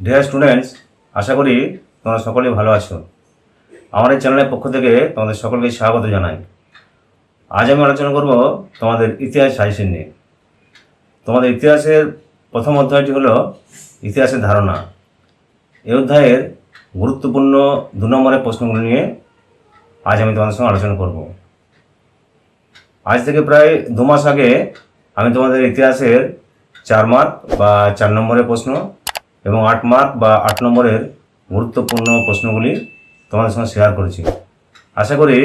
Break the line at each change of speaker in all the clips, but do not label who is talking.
Dear students আশা করি তোমরা সকলেই ভালো আছো। এই চ্যানেলের পক্ষ থেকে তোমাদের সকলকে স্বাগত জানাই। আজ আমি আলোচনা করব তোমাদের ইতিহাস সাজেশন নিয়ে। তোমাদের ইতিহাসের প্রথম অধ্যায়টি হলো ইতিহাসের ধারণা। এই অধ্যায়ের গুরুত্বপূর্ণ দু নম্বরের প্রশ্নগুলো নিয়ে আজ আমি তোমাদের সঙ্গে আলোচনা করব। আজ থেকে প্রায় দু মাস আগে আমি তোমাদের ইতিহাসের চার মার্ক বা চার নম্বরের প্রশ্ন এবং আট মার্ক বা আট নম্বরের গুরুত্বপূর্ণ প্রশ্নগুলি তোমাদের সঙ্গে শেয়ার করেছি। আশা করি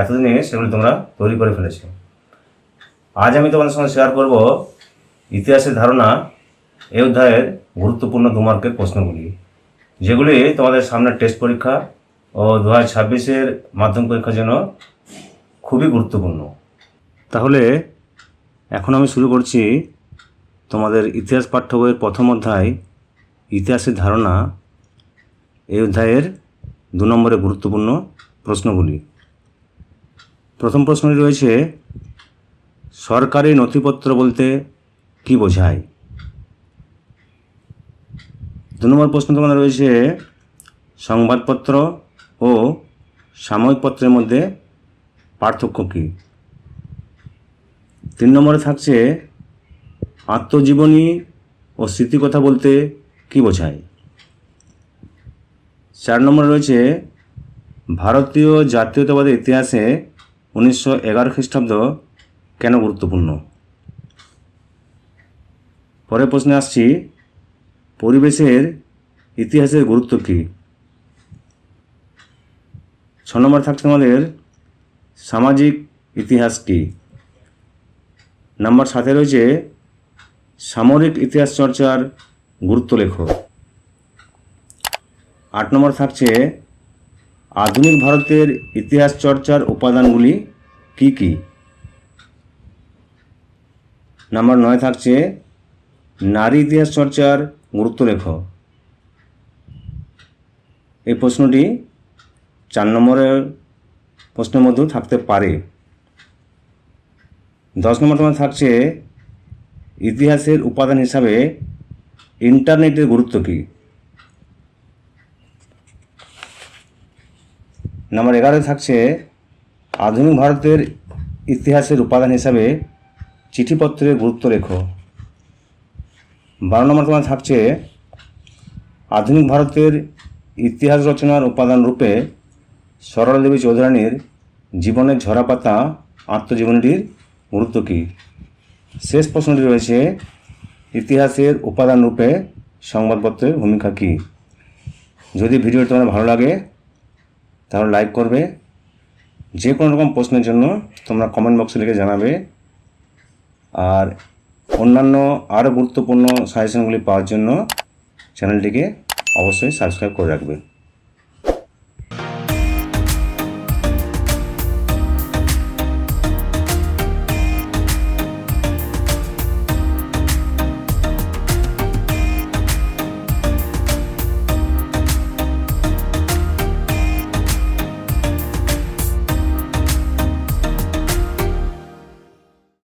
এতদিনে সেগুলি তোমরা তৈরি করে ফেলেছো। আজ আমি তোমাদের সঙ্গে শেয়ার করব ইতিহাসের ধারণা এই অধ্যায়ের গুরুত্বপূর্ণ দু মার্কের প্রশ্নগুলি, যেগুলি তোমাদের সামনের টেস্ট পরীক্ষা ও দু হাজার ছাব্বিশের মাধ্যমিক পরীক্ষার জন্য খুবই গুরুত্বপূর্ণ। তাহলে এখন আমি শুরু করছি তোমাদের ইতিহাস পাঠ্য বইয়ের প্রথম অধ্যায় ইতিহাসের ধারণা এই অধ্যায়ের দু নম্বরে গুরুত্বপূর্ণ প্রশ্নগুলি। প্রথম প্রশ্নটি রয়েছে, সরকারি নথিপত্র বলতে কি বোঝায়? দু নম্বর প্রশ্ন তোমাদের রয়েছে, সংবাদপত্র ও সাময়িক পত্রের মধ্যে পার্থক্য কী? তিন নম্বরে থাকছে, আত্মজীবনী ও স্মৃতিকথা বলতে কি বোঝায়? চার নম্বরে রয়েছে, ভারতীয় জাতীয়তাবাদের ইতিহাসে উনিশশো এগারো খ্রিস্টাব্দ কেন গুরুত্বপূর্ণ? পরের প্রশ্নে আসছি, পরিবেশের ইতিহাসের গুরুত্ব কী? ছ নম্বর থাকছে আমাদের, সামাজিক ইতিহাস কী? নাম্বার সাথে রয়েছে, সামরিক ইতিহাস চর্চার গুরুত্ব লেখ। আট নম্বর থাকছে, আধুনিক ভারতের ইতিহাস চর্চার উপাদানগুলি কি কি? নাম্বার নয় থাকছে, নারী ইতিহাস চর্চার গুরুত্ব লেখ। এই প্রশ্নটি চার নম্বরের প্রশ্নের মধ্যেও থাকতে পারে। দশ নম্বর তোমার থাকছে, ইতিহাসের উপাদান হিসাবে ইন্টারনেটের গুরুত্ব কী? নাম্বার এগারো থাকছে, আধুনিক ভারতের ইতিহাসের উপাদান হিসাবে চিঠিপত্রের গুরুত্ব রেখো বারো নম্বর তোমার থাকছে, আধুনিক ভারতের ইতিহাস রচনার উপাদান রূপে সরলা দেবী চৌধুরানীর জীবনের ঝরাপাতা আত্মজীবনীটির গুরুত্ব কী? শেষ প্রশ্নটি রয়েছে ইতিহাসের উপাদান রূপে সংবাদপত্রের ভূমিকা কী? যদি ভিডিওটি তোমার ভালো লাগে, তাহলে লাইক করবে। যে কোনো রকম প্রশ্নের জন্য তোমরা কমেন্ট বক্সে লিখে জানাবে। আর অন্যান্য আরও গুরুত্বপূর্ণ সাজেশনগুলি পাওয়ার জন্য চ্যানেলটিকে অবশ্যই সাবস্ক্রাইব করে রাখবে।